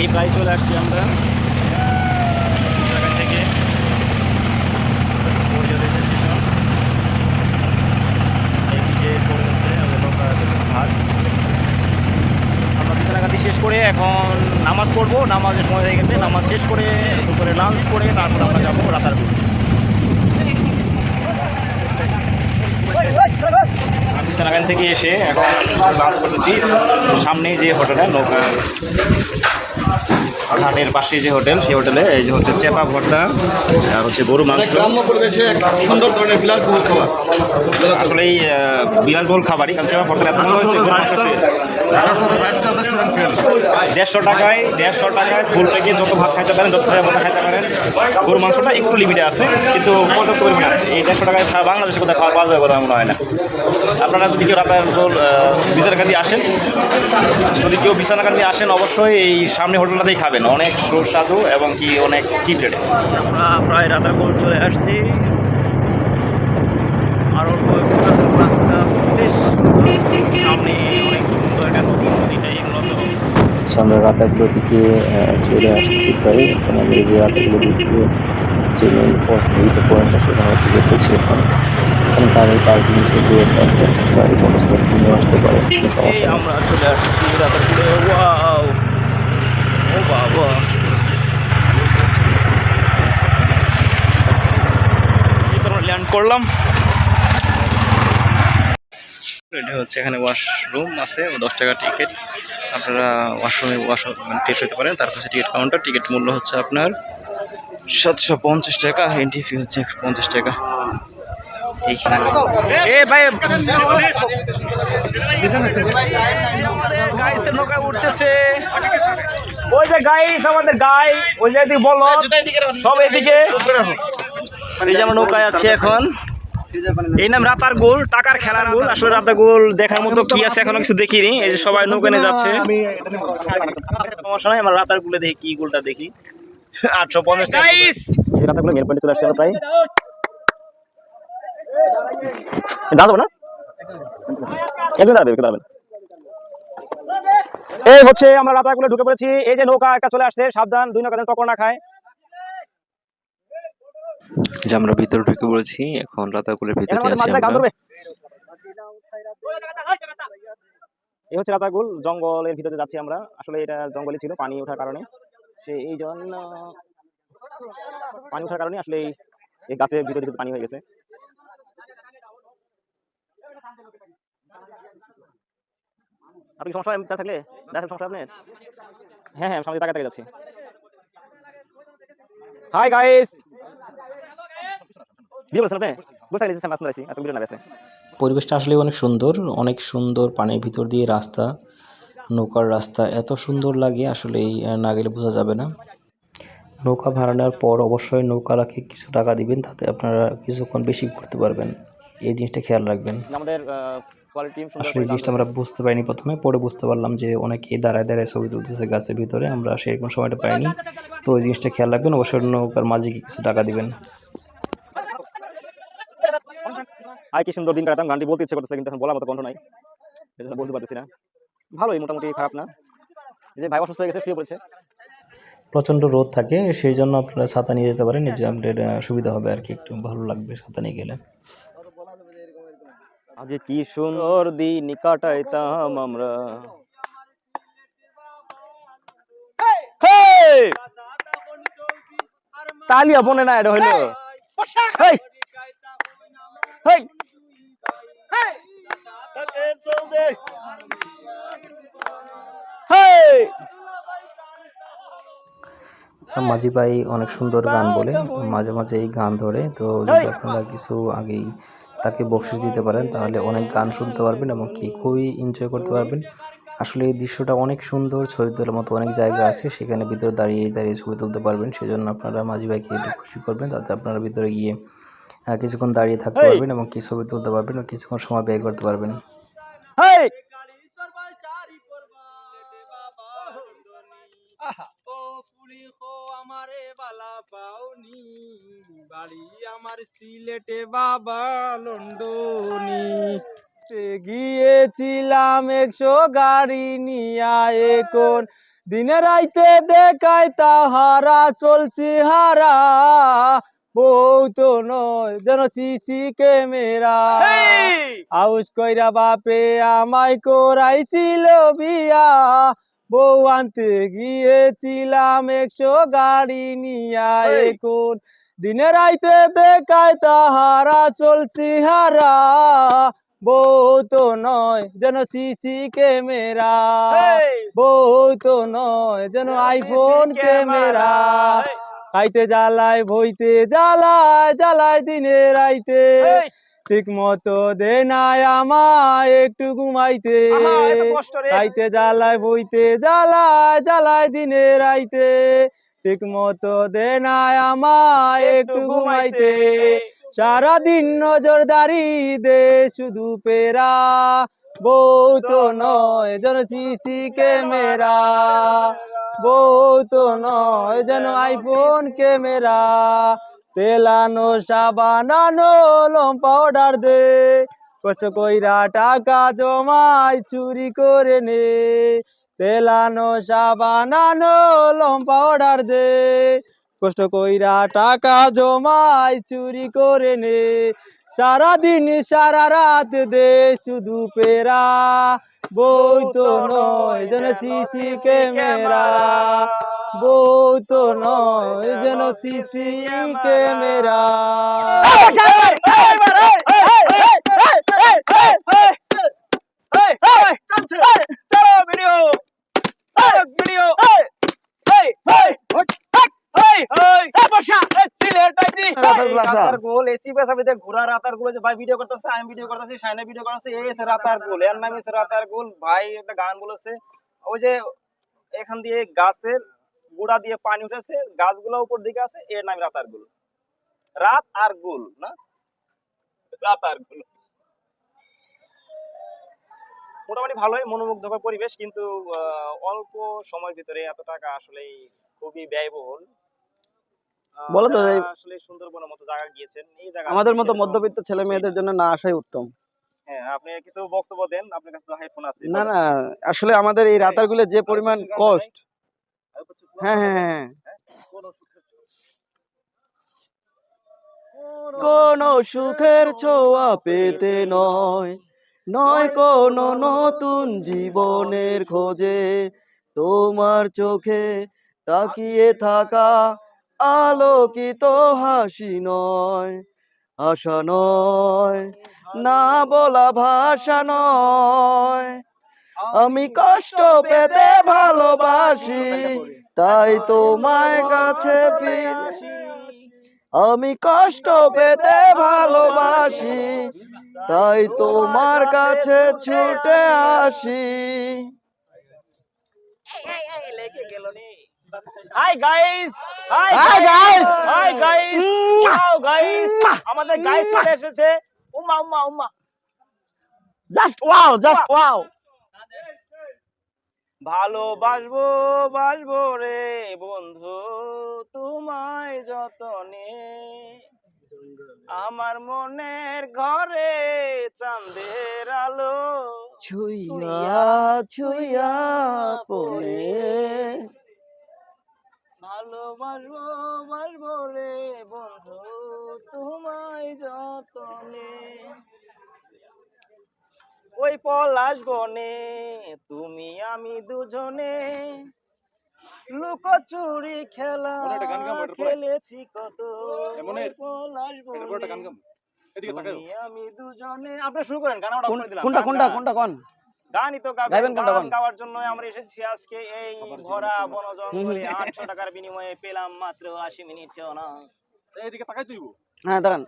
এই প্রায় চলে আসছি আমরা। থেকে। শেষ করে এখন নামাজ পড়ব। নামাজের সময় হয়ে গেছে। নামাজ শেষ করে দুপুরে লাঞ্চ করে তারপর আমরা যাব রাতারপুর। বিছানাঘাট থেকে এসে এখন লাঞ্চ করতেছি। সামনে যে হোটেলে নৌকা। ঘাটের পাশে যে হোটেল সেই হোটেলে এই যে হচ্ছে চেপা ভর্তা আর হচ্ছে গরু মাংস। গ্রাম্য পরিবেশে সুন্দর ধরনের বিলাসবহুল খাবার। আসলে এই বিলাসবহুল খাবারই কারণ চেপা ভর্তা এত ভালো হয়েছে দেড়শো টাকায় দেড়শো টাকায় ফুল প্যাকে যত ভাত খাইতে পারেন, যত ভর্তা খাইতে পারেন গরু মাংসটা একটু লিমিটে আছে, কিন্তু পর্যাপ্ত পরিমাণে আছে। এই দেড়শো টাকায় বাংলাদেশে কোথাও খাওয়া পাওয়া যাবে বলে মনে হয় না। আপনারা যদি কেউ গোল বিছানাকান্দি আসেন, যদি কেউ বিছানাকান্দি আসেন, অবশ্যই এই সামনে হোটেলটাতেই খাবেন। অনেক সুস্বাদু এবং কি অনেক চিপ রেটে আমরা প্রায় রাতারপুর চলে আসছি আর অল্প একটু রাতারপুর রাস্তা বেশ সুন্দর। সামনে অনেক সুন্দর একটা নদী নদীটাই মূলত আমরা দিকে চলে আসছি প্রায়। আমরা যে রাতাগুলোর দিকে এইটা পয়েন্টটা সেখানে থেকে পেয়েছি এখন। এখন গাড়ি পার্কিং সে ব্যবস্থা আছে গাড়ি মোটরসাইকেল কিনে আসতে পারে কোনো সমস্যা আমরা চলে আসছি ও বাবা। এই ল্যান্ড করলাম এটা হচ্ছে এখানে ওয়াশরুম আছে দশ টাকা টিকিট আপনারা ওয়াশরুমে ওয়াশ টেস্ট হতে পারেন। তার কাছে টিকিট কাউন্টার টিকিট মূল্য হচ্ছে আপনার সাতশো পঞ্চাশ টাকা এন্ট্রি ফি হচ্ছে একশো পঞ্চাশ টাকা। এইখানে। এ ভাই গাইসের নৌকা উঠতেছে। ওই যে গাইস আমাদের গাই ওই যে বলো। সব এদিকে। এই যে আমরা নৌকায় আছি এখন। এই নাম রাতার গোল টাকার খেলার গোল। আসলে রাতার গোল দেখার মতো কি আছে এখনও কিছু দেখিনি। এই যে সবাই নৌকা নিয়ে যাচ্ছে। সমস্যা নাই আমরা রাতার গোলে দেখি কি গোলটা দেখি। আটশো পঞ্চাশ এই যে রাতার গোলে মেন পয়েন্টে চলে আসছে আমরা প্রায় দাঁড়াবো না? একদিন দাঁড়াবে দাঁড়াবেন। এই হচ্ছে আমরা রাতাগুলো ঢুকে পড়েছি। এই যে নৌকা একটা চলে আসছে সাবধান দুই নৌকা যেন টক্কর না খায়। যে আমরা ভিতরে ঢুকে পড়েছি এখন রাতাগুলোর ভিতরে আছি আমরা। এই হচ্ছে রাতাগুল জঙ্গলের ভিতরে যাচ্ছি আমরা। আসলে এটা জঙ্গলে ছিল পানি ওঠার কারণে। সে এই জন্য পানি ওঠার কারণে আসলে এই- গাছের ভিতরে ভিতরে পানি হয়ে গেছে। আপনি সমস্যা হয় তা থাকলে? দেখার সমস্যা আপনার? হ্যাঁ হ্যাঁ সামনে তাকায় তাকায় যাচ্ছি। হাই গাইস ভিডিও বলছেন আপনি? বুঝতে পারছি মাছ মারাইছি এত ভিডিও না গেছে পরিবেশটা আসলে অনেক সুন্দর অনেক সুন্দর পানির ভিতর দিয়ে রাস্তা নৌকার রাস্তা এত সুন্দর লাগে আসলে এই না গেলে বোঝা যাবে না। নৌকা ভাড়া নেওয়ার পর অবশ্যই নৌকালাকে কিছু টাকা দিবেন তাতে আপনারা কিছুক্ষণ বেশি ঘুরতে পারবেন। এই জিনিসটা খেয়াল রাখবেন। আমাদের আসলে এই জিনিসটা আমরা বুঝতে পারিনি প্রথমে পরে বুঝতে পারলাম যে অনেকে দাঁড়ায় দাঁড়ায় ছবি তুলতেছে গাছের ভিতরে আমরা সেরকম সময়টা পাইনি। তো ওই জিনিসটা খেয়াল রাখবেন অবশ্যই নৌকার মাঝে কিছু টাকা দিবেন। আয় কি সুন্দর দিন কাটাতাম গানটি বলতে ইচ্ছে করতেছে কিন্তু এখন বলার মতো কণ্ঠ নাই। জন্য বলতে পারতেছি না। ভালোই মোটামুটি খারাপ না। এই যে ভাই অসুস্থ হয়ে গেছে শুয়ে পড়েছে। প্রচণ্ড রোদ থাকে সেই জন্য আপনারা ছাতা নিয়ে যেতে পারেন যে আপনাদের সুবিধা হবে আর কি একটু ভালো লাগবে ছাতা নিয়ে গেলে। আগে কি সুন্দর দিন কাটাইতাম আমরা! তালিয়া বনে না এটা হইল। মাঝি ভাই অনেক সুন্দর গান বলে মাঝে মাঝে এই গান ধরে। তো যদি আপনারা কিছু আগেই তাকে বকশিস দিতে পারেন তাহলে অনেক গান শুনতে পারবেন এবং কি খুবই এনজয় করতে পারবেন। আসলে এই দৃশ্যটা অনেক সুন্দর ছবি তোলার মতো অনেক জায়গা আছে সেখানে ভিতরে দাঁড়িয়ে দাঁড়িয়ে ছবি তুলতে পারবেন। সেই জন্য আপনারা মাঝি ভাইকে একটু খুশি করবেন তাতে আপনারা ভিতরে গিয়ে কিছুক্ষণ দাঁড়িয়ে থাকতে পারবেন এবং কি ছবি তুলতে পারবেন এবং কিছুক্ষণ সময় ব্যয় করতে পারবেন। হেই! ও পুলি হো আমারে বালা পাওনি। বাড়ি আমার সিলেটে বাবা লন্ডনি। গিয়েছিলাম একশো গাড়ি নিয়া এখন। দিনে রাইতে দেখায় তাহারা চলছি হারা। বউ তো নয় যেন সিসি ক্যামেরা আউস কইরা বাপে আমায় করাইছিল বিয়া। বউ আনতে গিয়েছিলাম একশো গাড়ি নিয়া। এখন দিনে রাইতে দেখায় তাহারা চলছি হারা। বউ তো নয় যেন সিসি ক্যামেরা বউ তো নয় যেন আইফোন ক্যামেরা। খাইতে জ্বালায় ভইতে জ্বালায় জ্বালায় দিনে রাইতে। ঠিক মতো দে নাই আমায় একটু ঘুমাইতে। খাইতে জ্বালায় বইতে জ্বালায় জ্বালায় দিনে রাইতে। ঠিক মতো দে নাই আমায় একটু ঘুমাইতে। সারাদিন নজরদারি দে শুধু পেরা। বউ তো নয় যেন সিসি ক্যামেরা। বউ তো নয় যেন আইফোন ক্যামেরা। তেলানো সাবানানো লম পাউডার দে। কষ্ট কইরা টাকা জমাই চুরি করে নে। তেলানো সাবানানো লম পাউডার দে। কষ্ট কইরা টাকা জমাই চুরি করে নে। সারাদিন সারা রাত দে শুধু পেরা বই তো নয় যেন সিসি ক্যামেরা বউ তো নয় যেন সিসি ক্যামেরা ঘোড়া রাতার যে ভাই ভিডিও করতেছে আমি ভিডিও করতেছি সাইনে ভিডিও করতেছে এই এসে রাতার গোল এর নাম এসে রাতার গোল ভাই একটা গান বলেছে ওই যে এখান দিয়ে গাছের গুড়া দিয়ে পানি উঠেছে গাছগুলো উপর দিকে আছে এর নাম রাতার গুল। রাত আর গুল না? রাত আর গুল। মোটামুটি ভালোই মনোমুগ্ধকর পরিবেশ কিন্তু আহ, অল্প সময়ের ভিতরে এত টাকা আসলে খুবই ব্যয়বহুল। বলো তো, আসলে সুন্দরবনের মতো জায়গা গিয়েছেন এই জায়গা আমাদের মতো মধ্যবিত্ত ছেলে মেয়েদের জন্য না আসাই উত্তম। হ্যাঁ না না আসলে আমাদের এই রাতারগুলো যে পরিমাণ কষ্ট। হ্যাঁ হ্যাঁ হ্যাঁ কোন সুখের ছোঁয়া। পেতে নয়। নয় কোন নতুন জীবনের খোঁজে। তোমার চোখে তাকিয়ে থাকা আলোকিত হাসি নয়, আশা নয়, না বলা ভাষা নয়। আমি কষ্ট পেতে ভালোবাসি, তাই তোমার কাছে আমি কষ্ট পেতে ভালোবাসি, তাই তোমার কাছে ছুটে আসি। Hi guys hi Hi, guys! Hi guys wow guys আমাদের গাইস চলে এসেছে। উম্মা উম্মা উম্মা। জাস্ট ওয়াও জাস্ট ওয়াও ভালোবাসবো বাসবো রে বন্ধু তোমায় যতনে। আমার মনের ঘরে চাঁদের আলো ছুইয়া ছুইয়া পড়ে। ভালোবাসবো বাসবো রে বন্ধু তোমায় যতনে। ওই পলাশ বনে তুমি আমি দুজনে। লুকোচুরি খেলা খেলেছি কত পলাশ বনে আমি দুজনে। আপনি শুরু করেন গান দিলাম। কোনটা কোনটা কোনটা কোন? গানই তো গাবেন গান? গাওয়ার জন্য আমরা এসেছি আজকে এই ভরা বন জঙ্গলে আটশো টাকার বিনিময়ে পেলাম মাত্র আশি মিনিট না। এদিকে তাকাই তুই হ্যাঁ দাঁড়ান।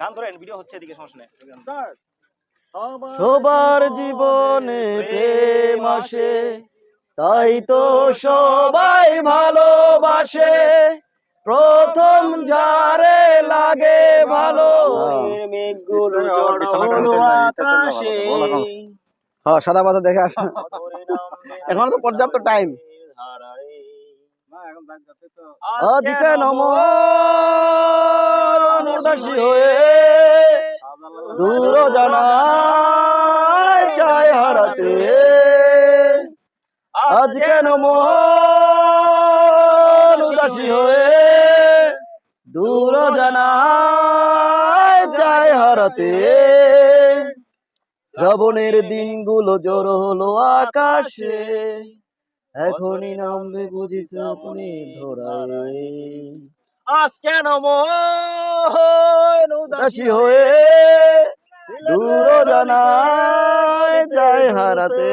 গান ধরেন ভিডিও হচ্ছে এদিকে সমস্যা নেই। সবার জীবনে প্রেম আসে তাই তো সবাই ভালোবাসে। প্রথম যারে লাগে ভালো। মেঘগুলো আকাশে। হ্যাঁ সাদা পাতা দেখে আসা এখনও তো পর্যাপ্ত টাইম উদাসী হয়ে দূর জানায় চায় হারাতে। আজ কেন মন উদাসী হয়ে দূর জানায় চায় হারাতে। শ্রাবণের দিনগুলো জোর হলো আকাশে। এখনই নামবে বুঝিস আপনি ধরায়। আজ কেন উদাসী হয়ে দূর জানায় যায় হারাতে।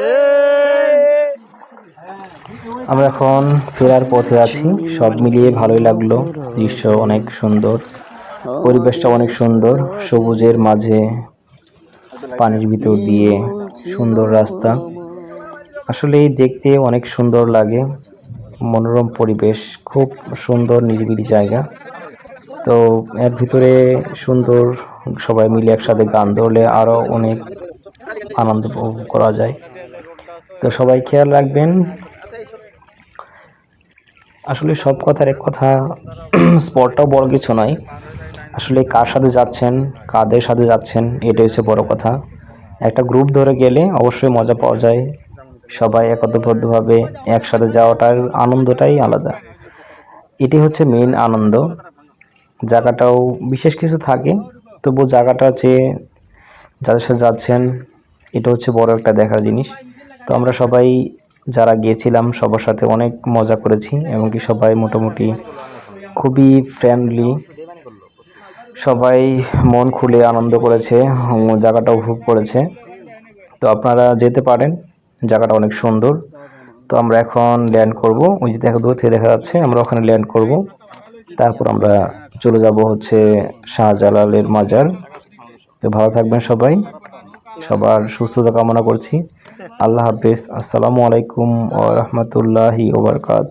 আমরা এখন ফেরার পথে আছি। সব মিলিয়ে ভালোই লাগল। দৃশ্য অনেক সুন্দর। পরিবেশটা অনেক সুন্দর। সবুজের মাঝে পানির ভিতর দিয়ে সুন্দর রাস্তা। আসলে দেখতে অনেক সুন্দর লাগে। মনোরম পরিবেশ, খুব সুন্দর নিরিবিলি জায়গা। তো এর ভিতরে সুন্দর সবাই মিলে একসাথে গান ধরলে আরও অনেক আনন্দ উপভোগ করা যায়। তো সবাই খেয়াল রাখবেন। আসলে সব কথার এক কথা, স্পটটাও বড় কিছু নয়। আসলে কার সাথে যাচ্ছেন, কাদের সাথে যাচ্ছেন, এটাই হচ্ছে বড় কথা। একটা গ্রুপ ধরে গেলে অবশ্যই মজা পাওয়া যায়। সবাই একত্রবদ্ধভাবে একসাথে যাওয়াটার আনন্দটাই আলাদা। এটি হচ্ছে মেন আনন্দ। জায়গাটাও বিশেষ কিছু থাকে তবু জায়গাটা যে যাদের সাথে যাচ্ছেন, এটা হচ্ছে বড় একটা দেখার জিনিস। তো আমরা সবাই যারা গিয়েছিলাম, সবার সাথে অনেক মজা করেছি এমনকি সবাই মোটামুটি খুবই ফ্রেন্ডলি সবাই মন খুলে আনন্দ করেছে জায়গাটা উপভোগ করেছে। তো আপনারা যেতে পারেন, জায়গাটা অনেক সুন্দর। তো আমরা এখন ল্যান্ড করব। ওই যে দেখা দূর থেকে দেখা যাচ্ছে, আমরা ওখানে ল্যান্ড করব। তারপর আমরা চলে যাব হচ্ছে শাহজালালের মাজার। তো ভালো থাকবেন সবাই। সবার সুস্থতা কামনা করছি। আল্লাহ হাফেজ। আসসালামু আলাইকুম ও রহমতুল্লাহি ওবরকাত